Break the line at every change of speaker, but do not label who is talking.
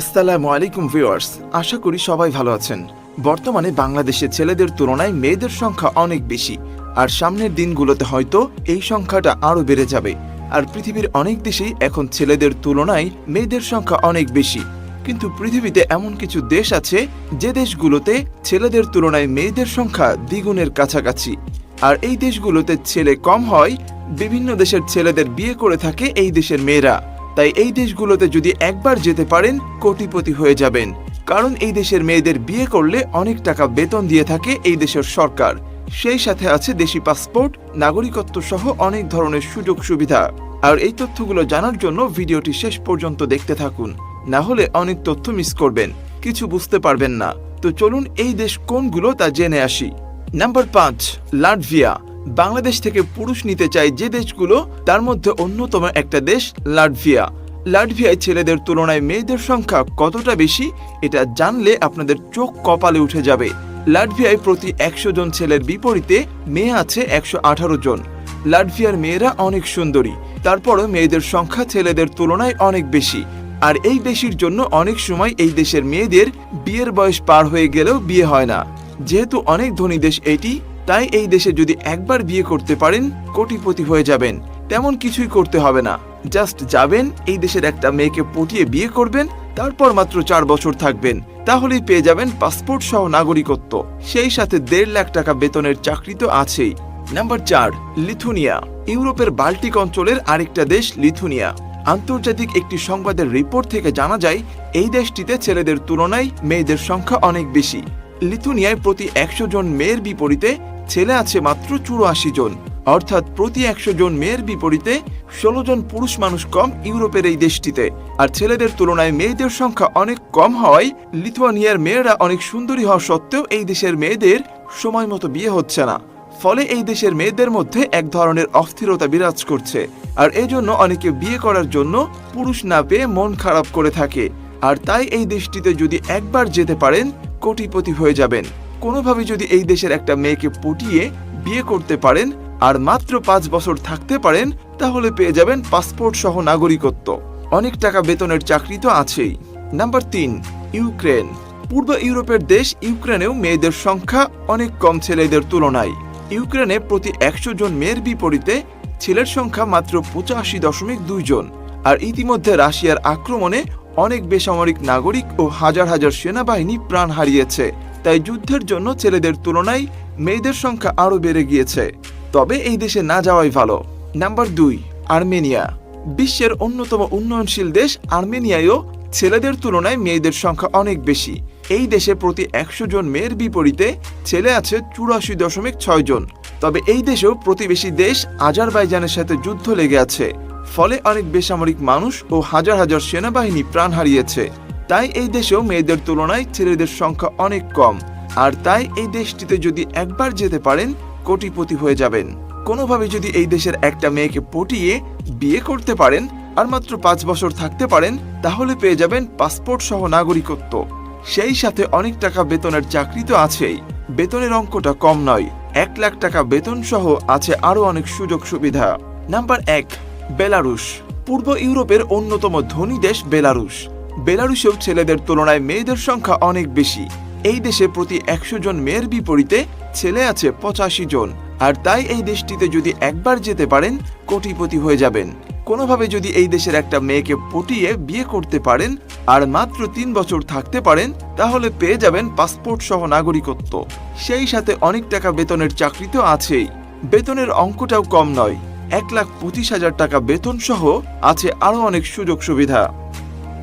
আসসালামু আলাইকুম ভিউয়ার্স, আশা করি সবাই ভালো আছেন। বর্তমানে বাংলাদেশে ছেলেদের তুলনায় মেয়েদের সংখ্যা অনেক বেশি, আর সামনের দিনগুলোতে হয়তো এই সংখ্যাটা আরও বেড়ে যাবে। আর পৃথিবীর অনেক দেশেই এখন ছেলেদের তুলনায় মেয়েদের সংখ্যা অনেক বেশি। কিন্তু পৃথিবীতে এমন কিছু দেশ আছে, যে দেশগুলোতে ছেলেদের তুলনায় মেয়েদের সংখ্যা দ্বিগুণের কাছাকাছি। আর এই দেশগুলোতে ছেলে কম হয়, বিভিন্ন দেশের ছেলেদের বিয়ে করে থাকে এই দেশের মেয়েরা। তাই এই দেশগুলোতে যদি একবার যেতে পারেন, কোটিপতি হয়ে যাবেন। কারণ এই দেশের মেয়েদের বিয়ে করলে অনেক টাকা বেতন দিয়ে থাকে এই দেশের সরকার। সেই সাথে আছে দেশি পাসপোর্ট, নাগরিকত্ব সহ অনেক ধরনের সুযোগ সুবিধা। আর এই তথ্যগুলো জানার জন্য ভিডিওটি শেষ পর্যন্ত দেখতে থাকুন। না হলে অনেক তথ্য মিস করবেন, কিছু বুঝতে পারবেন না। তো চলুন এই দেশ কোনগুলো তা জেনে আসি। নাম্বার পাঁচ, লাটভিয়া। বাংলাদেশ থেকে পুরুষ নিতে চায় যে দেশগুলো, তার মধ্যে অন্যতম একটা দেশ লাটভিয়া। লাটভিয়ায় ছেলেদের তুলনায় মেয়েদের সংখ্যা কতটা বেশি, এটা জানলে আপনাদের চোখ কপালে উঠে যাবে। লাটভিয়ায় প্রতি একশো জন ছেলের বিপরীতে মেয়ে আছে একশো আঠারো জন। লাটভিয়ার মেয়েরা অনেক সুন্দরী, তারপরও মেয়েদের সংখ্যা ছেলেদের তুলনায় অনেক বেশি। আর এই বেশির জন্য অনেক সময় এই দেশের মেয়েদের বিয়ের বয়স পার হয়ে গেলেও বিয়ে হয় না। যেহেতু অনেক ধনী দেশ এটি তাই এই দেশে যদি একবার বিয়ে করতে পারেন, কোটিপতি হয়ে যাবেন। তেমন কিছুই করতে হবে না। জাস্ট যাবেন, এই দেশের একটা মেয়েকে পটিয়ে বিয়ে করবেন, তারপর মাত্র চার বছর থাকবেন। তাহলেই পেয়ে যাবেন পাসপোর্ট সহ নাগরিকত্ব। সেই সাথে দেড় লাখ টাকা বেতনের চাকরি তো আছেই। নাম্বার চার, লিথুনিয়া। ইউরোপের বাল্টিক অঞ্চলের আরেকটা দেশ লিথুনিয়া। আন্তর্জাতিক একটি সংবাদের রিপোর্ট থেকে জানা যায়, এই দেশটিতে ছেলেদের তুলনায় মেয়েদের সংখ্যা অনেক বেশি। লিথুনিয়ায় প্রতি একশো জন মেয়ের বিপরীতে ছেলে আছে মাত্র চুরাশি জন, অর্থাৎ প্রতি একশো জন মেয়ের বিপরীতে ষোলো জন পুরুষ মানুষ কম ইউরোপের এই দেশটিতে। আর ছেলেদের তুলনায় মেয়েদের সংখ্যা অনেক কম হওয়ায় লিথুয়ানিয়ার মেয়েরা অনেক সুন্দরী হওয়া সত্ত্বেও এই দেশের মেয়েদের সময় মতো বিয়ে হচ্ছে না। ফলে এই দেশের মেয়েদের মধ্যে এক ধরনের অস্থিরতা বিরাজ করছে। আর এই জন্য অনেকে বিয়ে করার জন্য পুরুষ না পেয়ে মন খারাপ করে থাকে। আর তাই এই দেশটিতে যদি একবার যেতে পারেন, কোটিপতি হয়ে যাবেন। কোনোভাবে যদি এই দেশের একটা মেয়েকে পটিয়ে বিয়ে করতে পারেন আর মাত্র পাঁচ বছর থাকতে পারেন, তাহলে পেয়ে যাবেন পাসপোর্ট সহ নাগরিকত্ব। অনেক টাকা বেতনের চাকরি তো আছেই। নাম্বার তিন, ইউক্রেন। পূর্ব ইউরোপের দেশ ইউক্রেনেও মেয়েদের সংখ্যা অনেক কম ছেলেদের তুলনায়। ইউক্রেনে প্রতি একশো জন মেয়ের বিপরীতে ছেলের সংখ্যা মাত্র পঁচাশি দশমিক দুই জন, আর ইতিমধ্যে রাশিয়ার আক্রমণে অনেক বেসামরিক নাগরিক ও হাজার হাজার সেনাবাহিনী প্রাণ হারিয়েছে। তাই যুদ্ধের জন্য ছেলেদের তুলনায় মেয়েদের সংখ্যা আরও বেড়ে গিয়েছে। তবে এই দেশে না যাওয়াই ভালো। নাম্বার দুই, আর্মেনিয়া। বিশ্বের অন্যতম উন্নয়নশীল দেশ আর্মেনিয়ায়ও ছেলেদের তুলনায় মেয়েদের সংখ্যা অনেক বেশি। এই দেশে প্রতি একশো জন মেয়ের বিপরীতে ছেলে আছে চুরাশি দশমিক ছয় জন। তবে এই দেশেও প্রতিবেশী দেশ আজারবাইজানের সাথে যুদ্ধ লেগে আছে। ফলে অনেক বেসামরিক মানুষ ও হাজার হাজার সেনাবাহিনী প্রাণ হারিয়েছে। তাই এই দেশেও মেয়েদের তুলনায় ছেলেদের সংখ্যা অনেক কম। আর তাই এই দেশটিতে যদি একবার যেতে পারেন, কোটিপতি হয়ে যাবেন। কোনোভাবে যদি এই দেশের একটা মেয়েকে পটিয়ে বিয়ে করতে পারেন, আর মাত্র পাঁচ বছর থাকতে পারেন, তাহলে পেয়ে যাবেন পাসপোর্ট সহ নাগরিকত্ব। সেই সাথে অনেক টাকা বেতনের চাকরি তো আছেই। বেতনের অঙ্কটা কম নয়। এক লাখ টাকা বেতন সহ আছে আরও অনেক সুযোগ সুবিধা। নাম্বার এক, বেলারুশ। পূর্ব ইউরোপের অন্যতম ধনী দেশ বেলারুশ। বেলারুশেও ছেলেদের তুলনায় মেয়েদের সংখ্যা অনেক বেশি। এই দেশে প্রতি একশো জন মেয়ের বিপরীতে ছেলে আছে পঁচাশি জন, আর তাই এই দেশটিতে যদি একবার যেতে পারেন, কোটিপতি হয়ে যাবেন। কোনোভাবে যদি এই দেশের একটা মেয়েকে পটিয়ে বিয়ে করতে পারেন, আর মাত্র তিন বছর থাকতে পারেন, তাহলে পেয়ে যাবেন পাসপোর্ট সহ নাগরিকত্ব। সেই সাথে অনেক টাকা বেতনের চাকরি তো আছেই। বেতনের অঙ্কটাও কম নয়। এক লাখ পঁচিশ হাজার টাকা বেতন সহ আছে আরও অনেক সুযোগ সুবিধা।